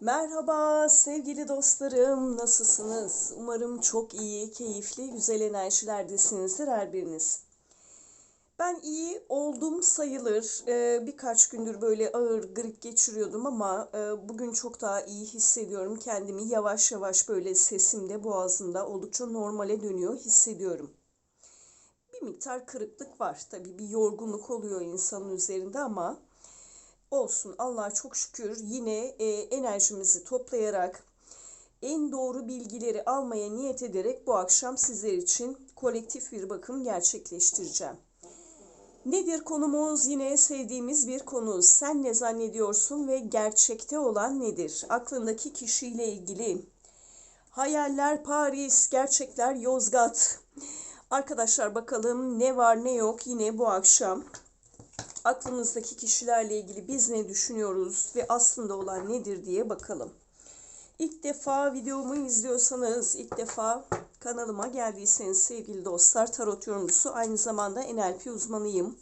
Merhaba sevgili dostlarım, nasılsınız? Umarım çok iyi, keyifli, güzel enerjilerdesinizdir her biriniz. Ben iyi oldum sayılır. Ee, birkaç gündür böyle ağır grip geçiriyordum ama e, bugün çok daha iyi hissediyorum. Kendimi yavaş yavaş böyle sesimde, boğazımda oldukça normale dönüyor hissediyorum. Bir miktar kırıklık var tabii, bir yorgunluk oluyor insanın üzerinde ama olsun Allah'a çok şükür yine e, enerjimizi toplayarak en doğru bilgileri almaya niyet ederek bu akşam sizler için kolektif bir bakım gerçekleştireceğim. Nedir konumuz? Yine sevdiğimiz bir konu. Sen ne zannediyorsun ve gerçekte olan nedir? Aklındaki kişiyle ilgili. Hayaller Paris, gerçekler Yozgat. Arkadaşlar bakalım ne var ne yok yine bu akşam aklımızdaki kişilerle ilgili biz ne düşünüyoruz ve aslında olan nedir diye bakalım. İlk defa videomu izliyorsanız, ilk defa kanalıma geldiyseniz sevgili dostlar, tarot yorumcusu, aynı zamanda NLP uzmanıyım.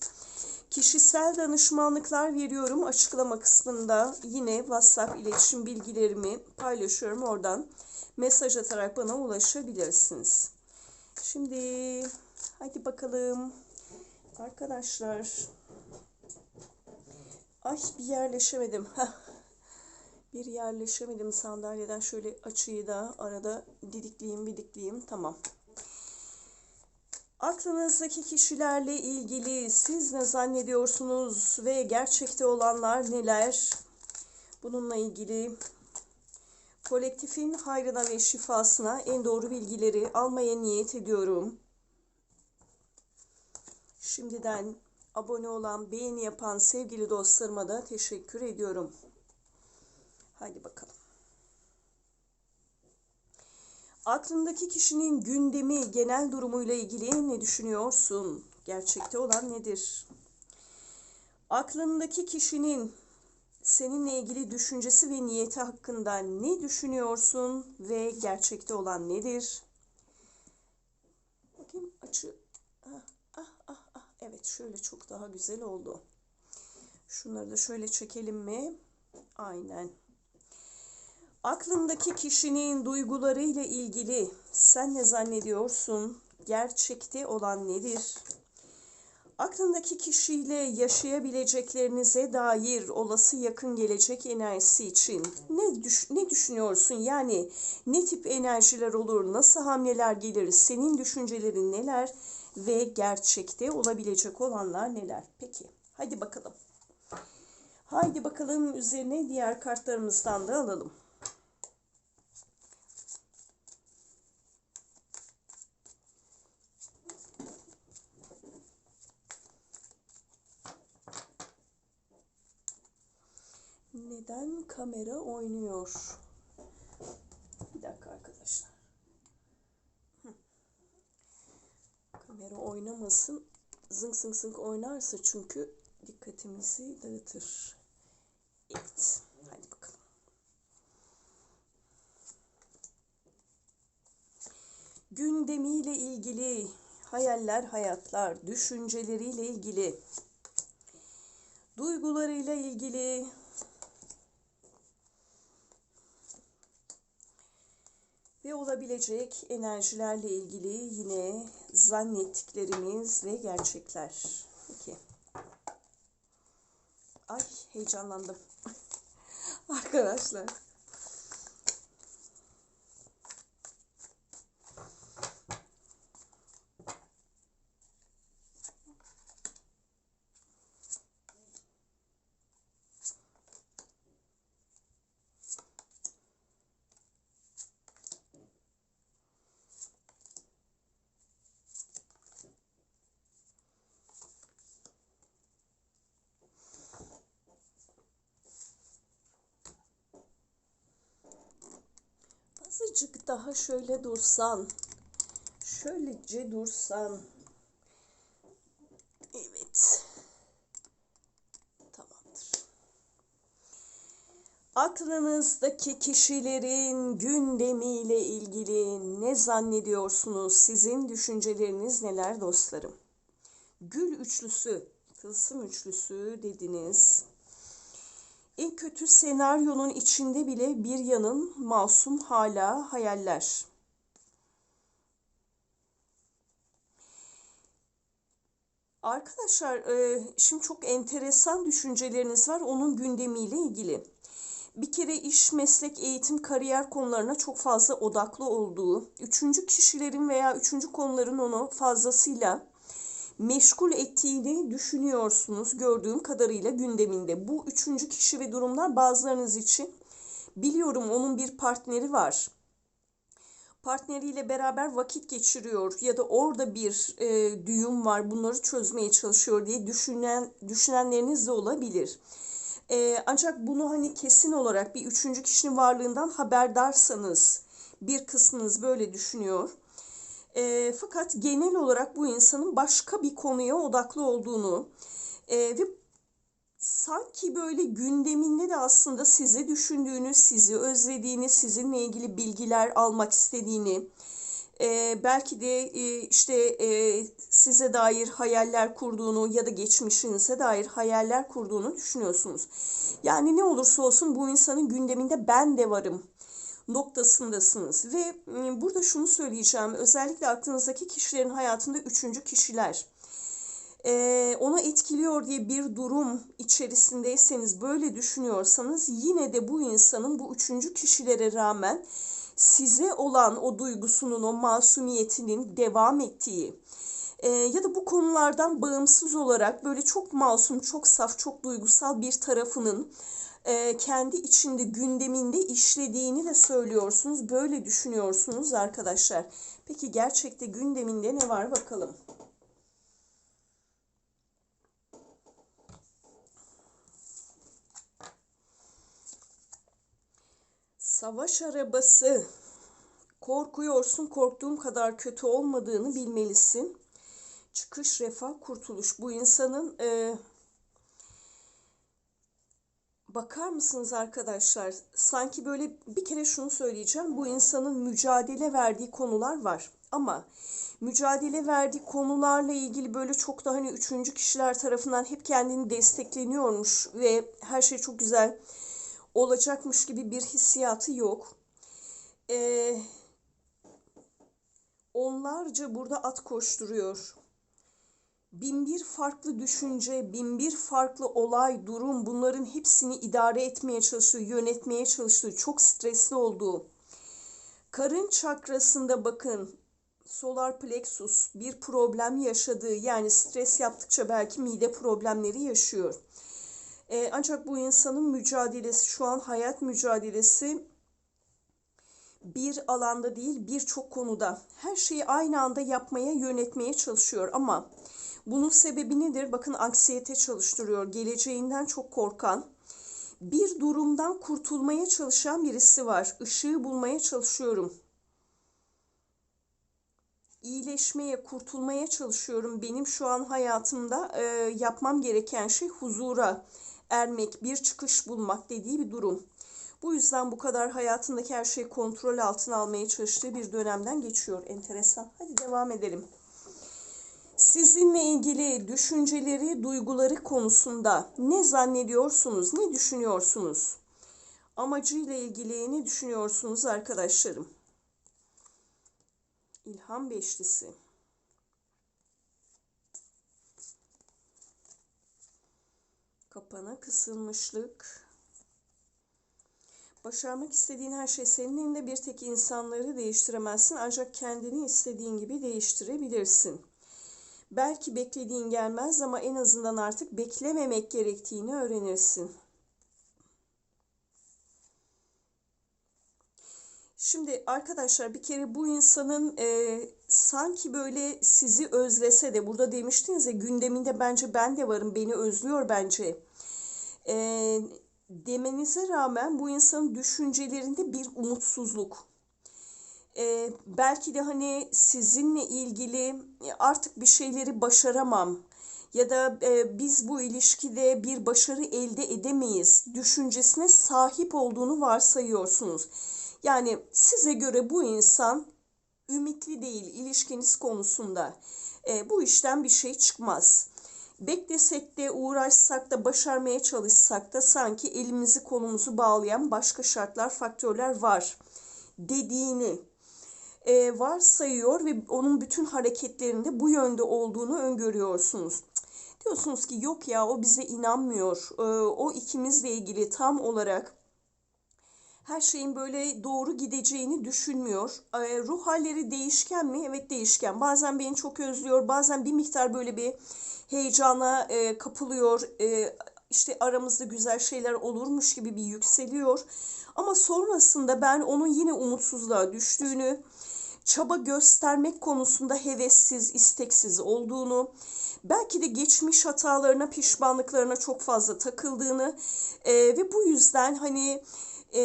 Kişisel danışmanlıklar veriyorum. Açıklama kısmında yine WhatsApp iletişim bilgilerimi paylaşıyorum. Oradan mesaj atarak bana ulaşabilirsiniz. Şimdi hadi bakalım arkadaşlar. Ay bir yerleşemedim. Bir yerleşemedim sandalyeden şöyle açıyı da arada didikleyeyim bidikleyeyim. Tamam. Aklınızdaki kişilerle ilgili siz ne zannediyorsunuz ve gerçekte olanlar neler? Bununla ilgili kolektifin hayrına ve şifasına en doğru bilgileri almaya niyet ediyorum. Şimdiden abone olan, beğeni yapan sevgili dostlarıma da teşekkür ediyorum. Haydi bakalım. Aklındaki kişinin gündemi, genel durumuyla ilgili ne düşünüyorsun? Gerçekte olan nedir? Aklındaki kişinin seninle ilgili düşüncesi ve niyeti hakkında ne düşünüyorsun ve gerçekte olan nedir? Bakayım açı. Evet şöyle çok daha güzel oldu. Şunları da şöyle çekelim mi? Aynen. Aklındaki kişinin duygularıyla ilgili sen ne zannediyorsun? Gerçekte olan nedir? Aklındaki kişiyle yaşayabileceklerinize dair olası yakın gelecek enerjisi için ne, düş ne düşünüyorsun? Yani ne tip enerjiler olur, nasıl hamleler gelir, senin düşüncelerin neler ve gerçekte olabilecek olanlar neler? Peki, hadi bakalım. Haydi bakalım üzerine diğer kartlarımızdan da alalım. Neden kamera oynuyor? Bir dakika arkadaşlar. Hı. Kamera oynamasın. Zınk zınk zınk oynarsa çünkü dikkatimizi dağıtır. Evet. Hadi bakalım. Gündemiyle ilgili hayaller, hayatlar, düşünceleriyle ilgili, duygularıyla ilgili, ve olabilecek enerjilerle ilgili yine zannettiklerimiz ve gerçekler. Peki. Ay heyecanlandım. Arkadaşlar. Azıcık daha şöyle dursan. Şöylece dursan. Evet. Tamamdır. Aklınızdaki kişilerin gündemiyle ilgili ne zannediyorsunuz? Sizin düşünceleriniz neler dostlarım? Gül üçlüsü, tılsım üçlüsü dediniz. En kötü senaryonun içinde bile bir yanın masum hala hayaller. Arkadaşlar, e, şimdi çok enteresan düşünceleriniz var onun gündemiyle ilgili. Bir kere iş, meslek, eğitim, kariyer konularına çok fazla odaklı olduğu, üçüncü kişilerin veya üçüncü konuların onu fazlasıyla meşgul ettiğini düşünüyorsunuz gördüğüm kadarıyla gündeminde. Bu üçüncü kişi ve durumlar bazılarınız için biliyorum onun bir partneri var. Partneriyle beraber vakit geçiriyor ya da orada bir e, düğüm var bunları çözmeye çalışıyor diye düşünen düşünenleriniz de olabilir. E, ancak bunu hani kesin olarak bir üçüncü kişinin varlığından haberdarsanız bir kısmınız böyle düşünüyor. E, fakat genel olarak bu insanın başka bir konuya odaklı olduğunu e, ve sanki böyle gündeminde de aslında sizi düşündüğünü, sizi özlediğini, sizinle ilgili bilgiler almak istediğini, e, belki de e, işte e, size dair hayaller kurduğunu ya da geçmişinize dair hayaller kurduğunu düşünüyorsunuz. Yani ne olursa olsun bu insanın gündeminde ben de varım noktasındasınız. Ve ıı, burada şunu söyleyeceğim. Özellikle aklınızdaki kişilerin hayatında üçüncü kişiler e, ona etkiliyor diye bir durum içerisindeyseniz böyle düşünüyorsanız yine de bu insanın bu üçüncü kişilere rağmen size olan o duygusunun, o masumiyetinin devam ettiği e, ya da bu konulardan bağımsız olarak böyle çok masum, çok saf, çok duygusal bir tarafının e, kendi içinde gündeminde işlediğini de söylüyorsunuz. Böyle düşünüyorsunuz arkadaşlar. Peki gerçekte gündeminde ne var bakalım. Savaş arabası. Korkuyorsun, korktuğum kadar kötü olmadığını bilmelisin. Çıkış, refah, kurtuluş. Bu insanın e, Bakar mısınız arkadaşlar? Sanki böyle bir kere şunu söyleyeceğim. Bu insanın mücadele verdiği konular var. Ama mücadele verdiği konularla ilgili böyle çok da hani üçüncü kişiler tarafından hep kendini destekleniyormuş ve her şey çok güzel olacakmış gibi bir hissiyatı yok. Ee, onlarca burada at koşturuyor bin bir farklı düşünce, bin bir farklı olay, durum bunların hepsini idare etmeye çalıştığı, yönetmeye çalıştığı, çok stresli olduğu. Karın çakrasında bakın solar plexus bir problem yaşadığı yani stres yaptıkça belki mide problemleri yaşıyor. Ee, ancak bu insanın mücadelesi şu an hayat mücadelesi bir alanda değil birçok konuda her şeyi aynı anda yapmaya yönetmeye çalışıyor ama bunun sebebi nedir? Bakın anksiyete çalıştırıyor. Geleceğinden çok korkan, bir durumdan kurtulmaya çalışan birisi var. Işığı bulmaya çalışıyorum. İyileşmeye, kurtulmaya çalışıyorum. Benim şu an hayatımda e, yapmam gereken şey huzura ermek, bir çıkış bulmak dediği bir durum. Bu yüzden bu kadar hayatındaki her şeyi kontrol altına almaya çalıştığı bir dönemden geçiyor. Enteresan. Hadi devam edelim. Sizinle ilgili düşünceleri, duyguları konusunda ne zannediyorsunuz, ne düşünüyorsunuz? Amacıyla ilgili ne düşünüyorsunuz arkadaşlarım? İlham Beşlisi. Kapana kısılmışlık. Başarmak istediğin her şey senin elinde bir tek insanları değiştiremezsin ancak kendini istediğin gibi değiştirebilirsin. Belki beklediğin gelmez ama en azından artık beklememek gerektiğini öğrenirsin. Şimdi arkadaşlar bir kere bu insanın e, sanki böyle sizi özlese de burada demiştiniz ya gündeminde bence ben de varım beni özlüyor bence. E, demenize rağmen bu insanın düşüncelerinde bir umutsuzluk e, belki de hani sizinle ilgili artık bir şeyleri başaramam ya da e, biz bu ilişkide bir başarı elde edemeyiz düşüncesine sahip olduğunu varsayıyorsunuz. Yani size göre bu insan ümitli değil ilişkiniz konusunda. E, bu işten bir şey çıkmaz Beklesek de uğraşsak da başarmaya çalışsak da sanki elimizi kolumuzu bağlayan başka şartlar, faktörler var dediğini e, varsayıyor ve onun bütün hareketlerinde bu yönde olduğunu öngörüyorsunuz. Diyorsunuz ki yok ya o bize inanmıyor. E, o ikimizle ilgili tam olarak her şeyin böyle doğru gideceğini düşünmüyor. E, ruh halleri değişken mi? Evet değişken. Bazen beni çok özlüyor, bazen bir miktar böyle bir heyecana e, kapılıyor. E, işte aramızda güzel şeyler olurmuş gibi bir yükseliyor. Ama sonrasında ben onun yine umutsuzluğa düştüğünü, çaba göstermek konusunda hevessiz, isteksiz olduğunu, belki de geçmiş hatalarına, pişmanlıklarına çok fazla takıldığını e, ve bu yüzden hani e,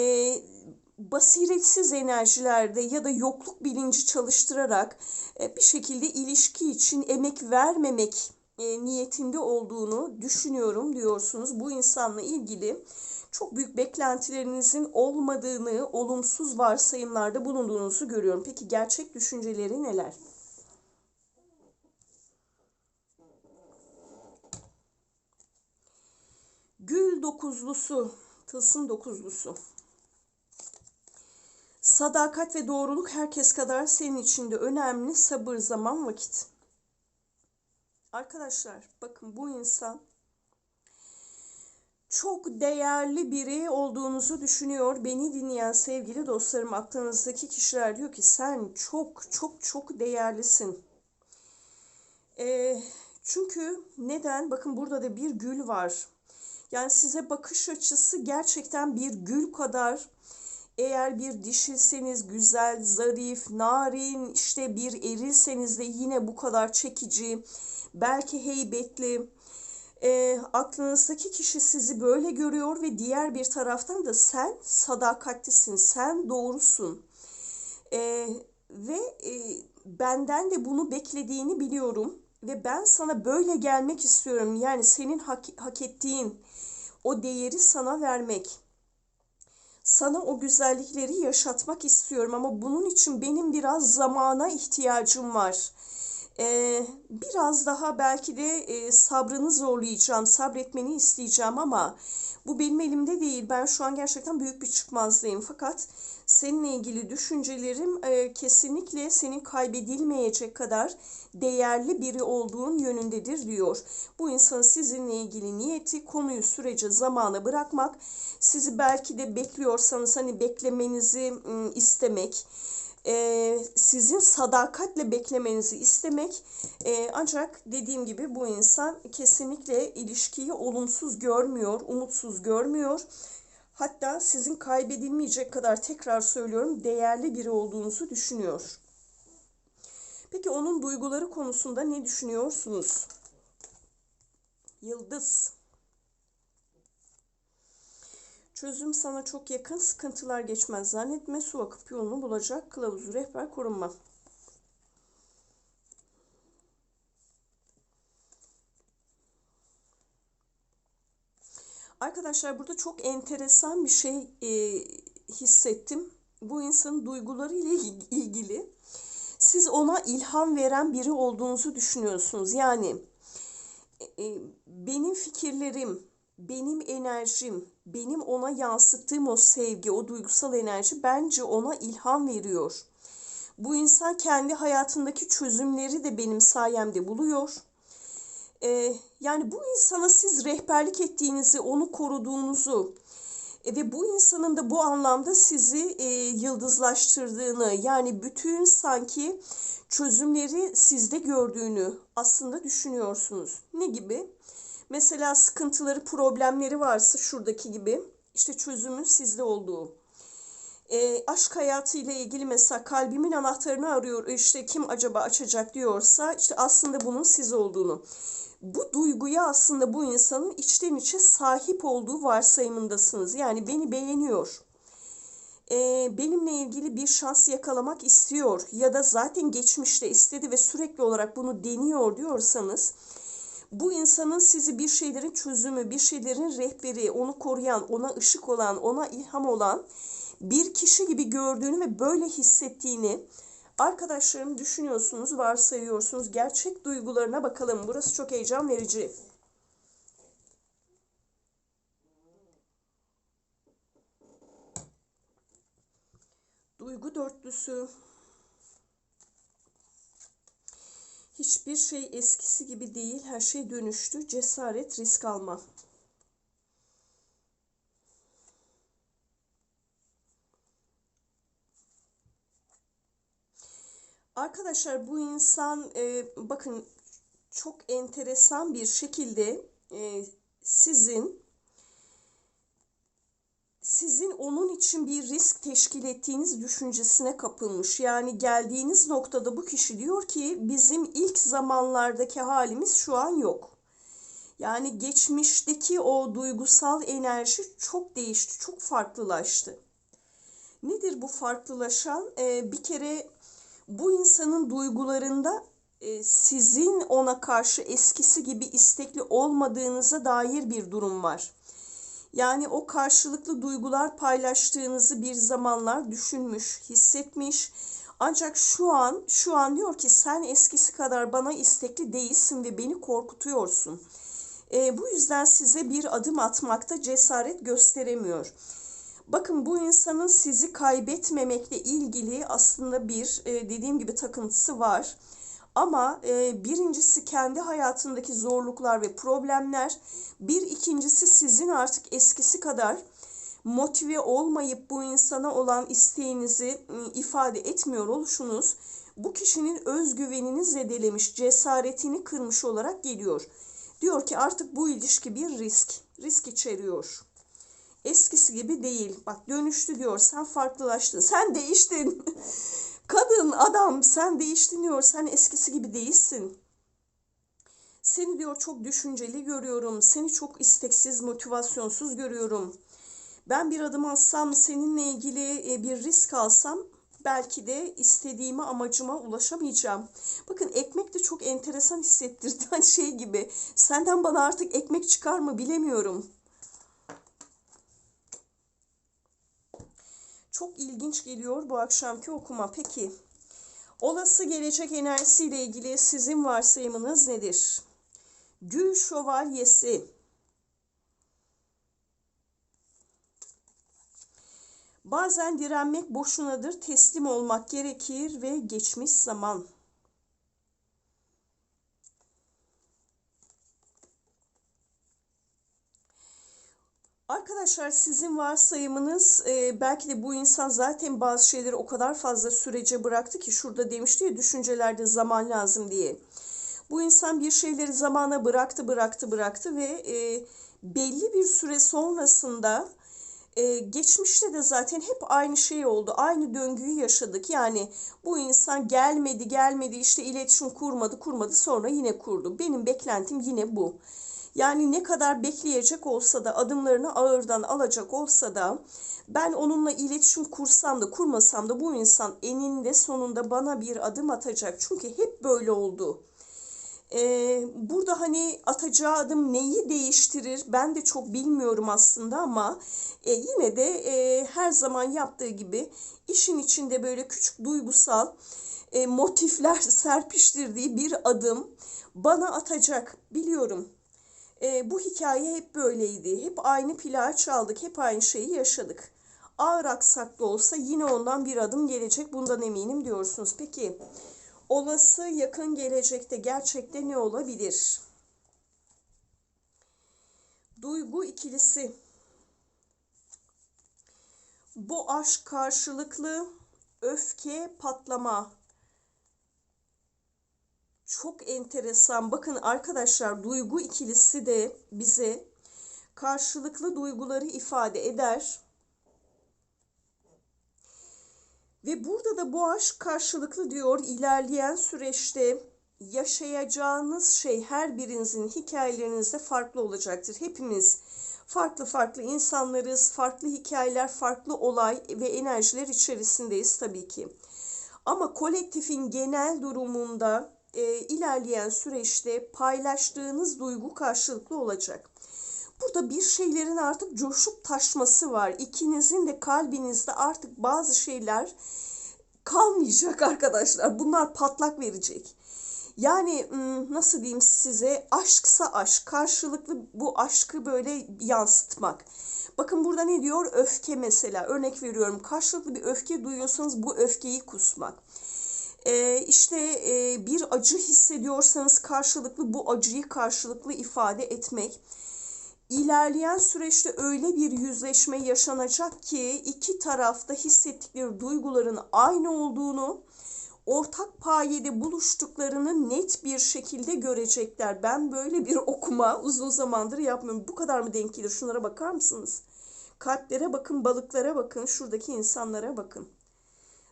basiretsiz enerjilerde ya da yokluk bilinci çalıştırarak e, bir şekilde ilişki için emek vermemek e, niyetinde olduğunu düşünüyorum diyorsunuz. Bu insanla ilgili çok büyük beklentilerinizin olmadığını, olumsuz varsayımlarda bulunduğunuzu görüyorum. Peki gerçek düşünceleri neler? Gül dokuzlusu, tılsım dokuzlusu. Sadakat ve doğruluk herkes kadar senin için de önemli. Sabır, zaman, vakit. Arkadaşlar bakın bu insan çok değerli biri olduğunuzu düşünüyor. Beni dinleyen sevgili dostlarım aklınızdaki kişiler diyor ki sen çok çok çok değerlisin. E, çünkü neden? Bakın burada da bir gül var. Yani size bakış açısı gerçekten bir gül kadar eğer bir dişilseniz güzel, zarif, narin, işte bir erilseniz de yine bu kadar çekici, belki heybetli, e, aklınızdaki kişi sizi böyle görüyor ve diğer bir taraftan da sen sadakatlisin, sen doğrusun. E, ve e, benden de bunu beklediğini biliyorum ve ben sana böyle gelmek istiyorum. Yani senin hak, hak ettiğin o değeri sana vermek. Sana o güzellikleri yaşatmak istiyorum ama bunun için benim biraz zamana ihtiyacım var e, biraz daha belki de e, sabrını zorlayacağım, sabretmeni isteyeceğim ama bu benim elimde değil. Ben şu an gerçekten büyük bir çıkmazdayım. Fakat seninle ilgili düşüncelerim e, kesinlikle senin kaybedilmeyecek kadar değerli biri olduğun yönündedir diyor. Bu insanın sizinle ilgili niyeti konuyu sürece zamana bırakmak, sizi belki de bekliyorsanız hani beklemenizi istemek, e, sizin sadakatle beklemenizi istemek e, ancak dediğim gibi bu insan kesinlikle ilişkiyi olumsuz görmüyor, umutsuz görmüyor. Hatta sizin kaybedilmeyecek kadar tekrar söylüyorum değerli biri olduğunuzu düşünüyor. Peki onun duyguları konusunda ne düşünüyorsunuz? Yıldız. Çözüm sana çok yakın, sıkıntılar geçmez zannetme, su akıp yolunu bulacak, kılavuzu rehber korunma. Arkadaşlar burada çok enteresan bir şey e, hissettim. Bu insanın duyguları ile ilgili. Siz ona ilham veren biri olduğunuzu düşünüyorsunuz. Yani e, benim fikirlerim, benim enerjim, benim ona yansıttığım o sevgi, o duygusal enerji bence ona ilham veriyor. Bu insan kendi hayatındaki çözümleri de benim sayemde buluyor. Ee, yani bu insana siz rehberlik ettiğinizi, onu koruduğunuzu e, ve bu insanın da bu anlamda sizi e, yıldızlaştırdığını, yani bütün sanki çözümleri sizde gördüğünü aslında düşünüyorsunuz. Ne gibi? Mesela sıkıntıları, problemleri varsa şuradaki gibi işte çözümün sizde olduğu. E, aşk hayatıyla ilgili mesela kalbimin anahtarını arıyor işte kim acaba açacak diyorsa işte aslında bunun siz olduğunu. Bu duyguya aslında bu insanın içten içe sahip olduğu varsayımındasınız. Yani beni beğeniyor. E, benimle ilgili bir şans yakalamak istiyor ya da zaten geçmişte istedi ve sürekli olarak bunu deniyor diyorsanız bu insanın sizi bir şeylerin çözümü, bir şeylerin rehberi, onu koruyan, ona ışık olan, ona ilham olan bir kişi gibi gördüğünü ve böyle hissettiğini Arkadaşlarım düşünüyorsunuz, varsayıyorsunuz. Gerçek duygularına bakalım. Burası çok heyecan verici. Duygu dörtlüsü. Hiçbir şey eskisi gibi değil. Her şey dönüştü. Cesaret, risk alma. Arkadaşlar bu insan e, bakın çok enteresan bir şekilde e, sizin onun için bir risk teşkil ettiğiniz düşüncesine kapılmış. Yani geldiğiniz noktada bu kişi diyor ki bizim ilk zamanlardaki halimiz şu an yok. Yani geçmişteki o duygusal enerji çok değişti, çok farklılaştı. Nedir bu farklılaşan? Ee, bir kere bu insanın duygularında e, sizin ona karşı eskisi gibi istekli olmadığınıza dair bir durum var. Yani o karşılıklı duygular paylaştığınızı bir zamanlar düşünmüş, hissetmiş. Ancak şu an, şu an diyor ki sen eskisi kadar bana istekli değilsin ve beni korkutuyorsun. E, bu yüzden size bir adım atmakta cesaret gösteremiyor. Bakın bu insanın sizi kaybetmemekle ilgili aslında bir e, dediğim gibi takıntısı var. Ama e, birincisi kendi hayatındaki zorluklar ve problemler, bir ikincisi sizin artık eskisi kadar motive olmayıp bu insana olan isteğinizi e, ifade etmiyor oluşunuz bu kişinin özgüvenini zedelemiş, cesaretini kırmış olarak geliyor. Diyor ki artık bu ilişki bir risk, risk içeriyor. Eskisi gibi değil. Bak dönüştü diyor. Sen farklılaştın. Sen değiştin. Kadın, adam sen değiştin diyor. Sen eskisi gibi değilsin. Seni diyor çok düşünceli görüyorum. Seni çok isteksiz, motivasyonsuz görüyorum. Ben bir adım alsam, seninle ilgili e, bir risk alsam belki de istediğime, amacıma ulaşamayacağım. Bakın ekmek de çok enteresan hissettirdi. Hani şey gibi, senden bana artık ekmek çıkar mı bilemiyorum. Çok ilginç geliyor bu akşamki okuma. Peki, olası gelecek enerjisiyle ilgili sizin varsayımınız nedir? Gül şövalyesi. Bazen direnmek boşunadır, teslim olmak gerekir ve geçmiş zaman. Arkadaşlar sizin varsayımınız e, belki de bu insan zaten bazı şeyleri o kadar fazla sürece bıraktı ki şurada demişti ya düşüncelerde zaman lazım diye. Bu insan bir şeyleri zamana bıraktı bıraktı bıraktı ve e, belli bir süre sonrasında e, geçmişte de zaten hep aynı şey oldu. Aynı döngüyü yaşadık. Yani bu insan gelmedi gelmedi işte iletişim kurmadı kurmadı sonra yine kurdu. Benim beklentim yine bu. Yani ne kadar bekleyecek olsa da adımlarını ağırdan alacak olsa da ben onunla iletişim kursam da kurmasam da bu insan eninde sonunda bana bir adım atacak. Çünkü hep böyle oldu. Ee, burada hani atacağı adım neyi değiştirir ben de çok bilmiyorum aslında ama e, yine de e, her zaman yaptığı gibi işin içinde böyle küçük duygusal e, motifler serpiştirdiği bir adım bana atacak biliyorum. E, bu hikaye hep böyleydi. Hep aynı plağı çaldık, hep aynı şeyi yaşadık. Ağır aksaklı olsa yine ondan bir adım gelecek, bundan eminim diyorsunuz. Peki, olası yakın gelecekte gerçekte ne olabilir? Duygu ikilisi. Bu aşk karşılıklı öfke patlama çok enteresan. Bakın arkadaşlar duygu ikilisi de bize karşılıklı duyguları ifade eder. Ve burada da bu aşk karşılıklı diyor ilerleyen süreçte yaşayacağınız şey her birinizin hikayelerinizde farklı olacaktır. Hepimiz farklı farklı insanlarız, farklı hikayeler, farklı olay ve enerjiler içerisindeyiz tabii ki. Ama kolektifin genel durumunda e, ilerleyen süreçte paylaştığınız duygu karşılıklı olacak. Burada bir şeylerin artık coşup taşması var. İkinizin de kalbinizde artık bazı şeyler kalmayacak arkadaşlar. Bunlar patlak verecek. Yani nasıl diyeyim size aşksa aşk karşılıklı bu aşkı böyle yansıtmak. Bakın burada ne diyor? Öfke mesela. Örnek veriyorum. Karşılıklı bir öfke duyuyorsanız bu öfkeyi kusmak. Ee, işte e, bir acı hissediyorsanız karşılıklı bu acıyı karşılıklı ifade etmek. İlerleyen süreçte öyle bir yüzleşme yaşanacak ki iki tarafta hissettikleri duyguların aynı olduğunu, ortak payede buluştuklarını net bir şekilde görecekler. Ben böyle bir okuma uzun zamandır yapmıyorum. Bu kadar mı denk gelir? Şunlara bakar mısınız? Kalplere bakın, balıklara bakın, şuradaki insanlara bakın.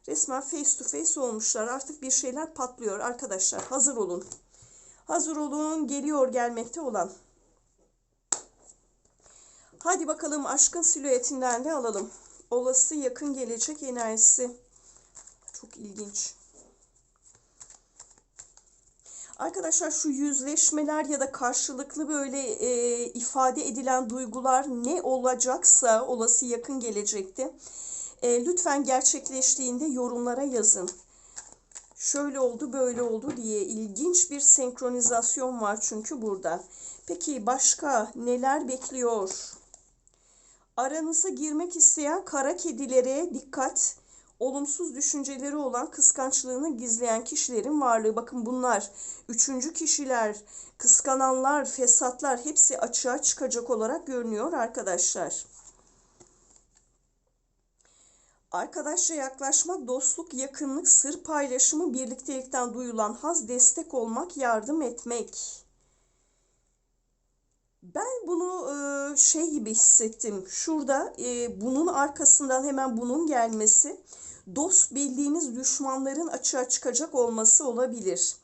Resmen face to face olmuşlar. Artık bir şeyler patlıyor arkadaşlar. Hazır olun. Hazır olun. Geliyor gelmekte olan. Hadi bakalım aşkın silüetinden de alalım. Olası yakın gelecek enerjisi. Çok ilginç. Arkadaşlar şu yüzleşmeler ya da karşılıklı böyle e, ifade edilen duygular ne olacaksa olası yakın gelecekte e, lütfen gerçekleştiğinde yorumlara yazın. Şöyle oldu böyle oldu diye ilginç bir senkronizasyon var çünkü burada. Peki başka neler bekliyor? Aranıza girmek isteyen kara kedilere dikkat olumsuz düşünceleri olan kıskançlığını gizleyen kişilerin varlığı. Bakın bunlar üçüncü kişiler, kıskananlar, fesatlar hepsi açığa çıkacak olarak görünüyor arkadaşlar. Arkadaşça yaklaşmak, dostluk, yakınlık, sır paylaşımı, birliktelikten duyulan haz, destek olmak, yardım etmek. Ben bunu şey gibi hissettim. Şurada bunun arkasından hemen bunun gelmesi dost bildiğiniz düşmanların açığa çıkacak olması olabilir.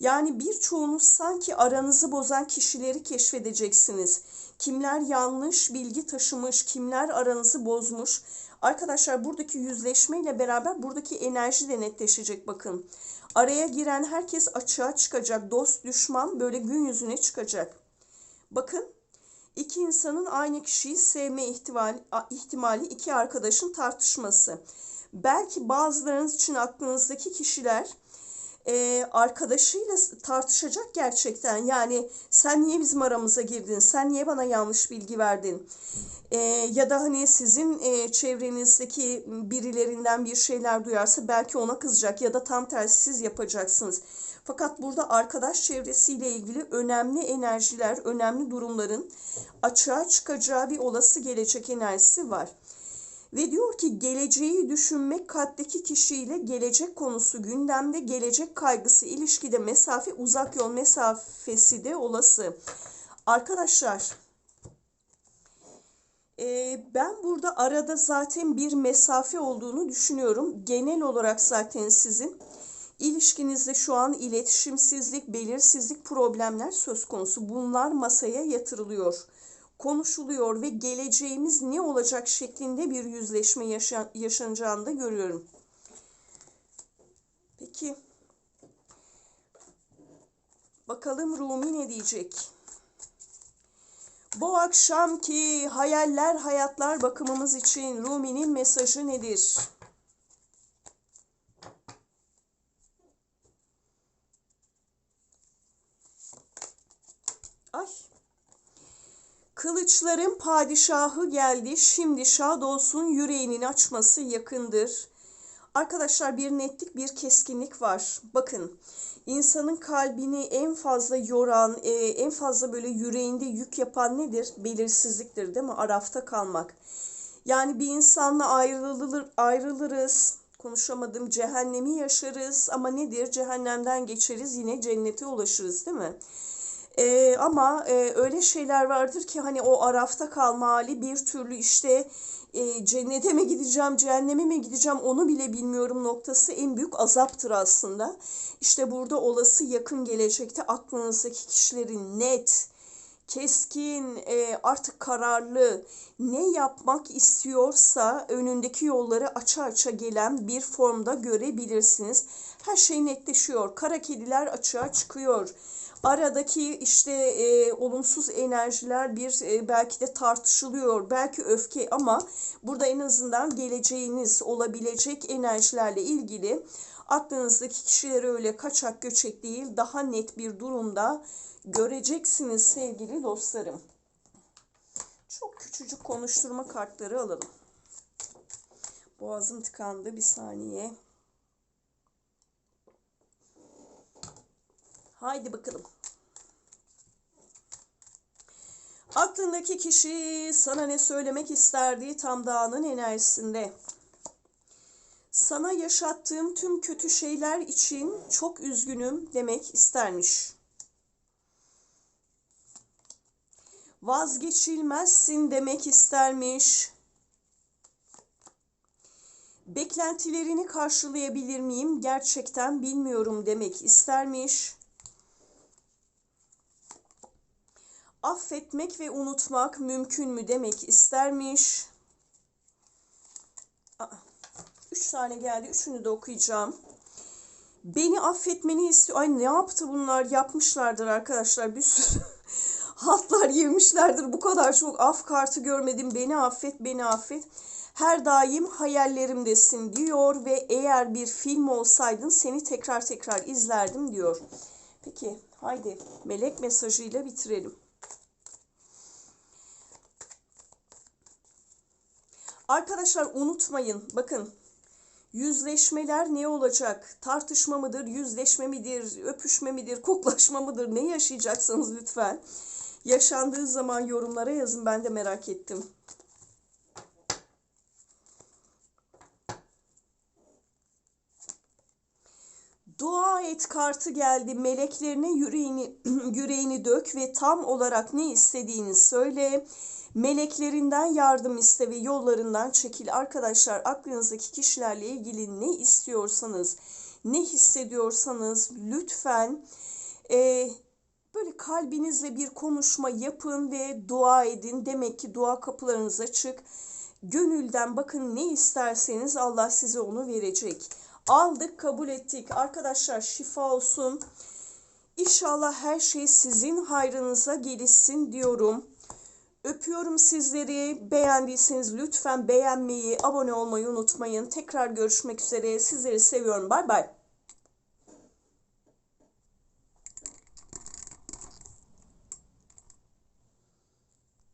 Yani birçoğunuz sanki aranızı bozan kişileri keşfedeceksiniz. Kimler yanlış bilgi taşımış, kimler aranızı bozmuş. Arkadaşlar buradaki yüzleşme ile beraber buradaki enerji de netleşecek bakın. Araya giren herkes açığa çıkacak. Dost, düşman böyle gün yüzüne çıkacak. Bakın iki insanın aynı kişiyi sevme ihtimali, ihtimali iki arkadaşın tartışması. Belki bazılarınız için aklınızdaki kişiler e, arkadaşıyla tartışacak gerçekten. Yani sen niye bizim aramıza girdin? Sen niye bana yanlış bilgi verdin? E, ya da hani sizin e, çevrenizdeki birilerinden bir şeyler duyarsa belki ona kızacak ya da tam tersi siz yapacaksınız. Fakat burada arkadaş çevresiyle ilgili önemli enerjiler, önemli durumların açığa çıkacağı bir olası gelecek enerjisi var. Ve diyor ki geleceği düşünmek kalpteki kişiyle gelecek konusu gündemde, gelecek kaygısı, ilişkide mesafe, uzak yol mesafesi de olası. Arkadaşlar e, ben burada arada zaten bir mesafe olduğunu düşünüyorum. Genel olarak zaten sizin ilişkinizde şu an iletişimsizlik, belirsizlik problemler söz konusu. Bunlar masaya yatırılıyor konuşuluyor ve geleceğimiz ne olacak şeklinde bir yüzleşme yaşan, yaşanacağını da görüyorum. Peki bakalım Rumi ne diyecek? Bu akşamki hayaller hayatlar bakımımız için Rumi'nin mesajı nedir? Ay Kılıçların padişahı geldi, şimdi şad olsun yüreğinin açması yakındır. Arkadaşlar bir netlik, bir keskinlik var. Bakın, insanın kalbini en fazla yoran, e, en fazla böyle yüreğinde yük yapan nedir? Belirsizliktir değil mi? Arafta kalmak. Yani bir insanla ayrılır, ayrılırız, konuşamadım, cehennemi yaşarız ama nedir? Cehennemden geçeriz, yine cennete ulaşırız değil mi? E, ama e, öyle şeyler vardır ki hani o arafta kalma hali bir türlü işte e, cennete mi gideceğim, cehenneme mi gideceğim onu bile bilmiyorum noktası en büyük azaptır aslında. İşte burada olası yakın gelecekte aklınızdaki kişilerin net, keskin, e, artık kararlı, ne yapmak istiyorsa önündeki yolları aça aça gelen bir formda görebilirsiniz. Her şey netleşiyor. Kara kediler açığa çıkıyor Aradaki işte e, olumsuz enerjiler bir e, belki de tartışılıyor, belki öfke ama burada en azından geleceğiniz olabilecek enerjilerle ilgili aklınızdaki kişileri öyle kaçak göçek değil daha net bir durumda göreceksiniz sevgili dostlarım. Çok küçücük konuşturma kartları alalım. Boğazım tıkandı bir saniye. Haydi bakalım. Aklındaki kişi sana ne söylemek isterdi tam dağının enerjisinde. Sana yaşattığım tüm kötü şeyler için çok üzgünüm demek istermiş. Vazgeçilmezsin demek istermiş. Beklentilerini karşılayabilir miyim gerçekten bilmiyorum demek istermiş. Affetmek ve unutmak mümkün mü demek istermiş. Aa, üç tane geldi. Üçünü de okuyacağım. Beni affetmeni istiyor. Ay ne yaptı bunlar? Yapmışlardır arkadaşlar. Bir sürü hatlar yemişlerdir. Bu kadar çok af kartı görmedim. Beni affet, beni affet. Her daim hayallerimdesin diyor ve eğer bir film olsaydın seni tekrar tekrar izlerdim diyor. Peki haydi melek mesajıyla bitirelim. Arkadaşlar unutmayın bakın yüzleşmeler ne olacak? Tartışma mıdır, yüzleşme midir, öpüşme midir, koklaşma mıdır? Ne yaşayacaksınız lütfen? Yaşandığı zaman yorumlara yazın ben de merak ettim. Dua et kartı geldi. Meleklerine yüreğini yüreğini dök ve tam olarak ne istediğini söyle. Meleklerinden yardım iste ve yollarından çekil. Arkadaşlar aklınızdaki kişilerle ilgili ne istiyorsanız, ne hissediyorsanız lütfen e, böyle kalbinizle bir konuşma yapın ve dua edin. Demek ki dua kapılarınız açık. Gönülden bakın ne isterseniz Allah size onu verecek. Aldık, kabul ettik. Arkadaşlar şifa olsun. İnşallah her şey sizin hayrınıza gelişsin diyorum. Öpüyorum sizleri. Beğendiyseniz lütfen beğenmeyi, abone olmayı unutmayın. Tekrar görüşmek üzere. Sizleri seviyorum. Bay bay.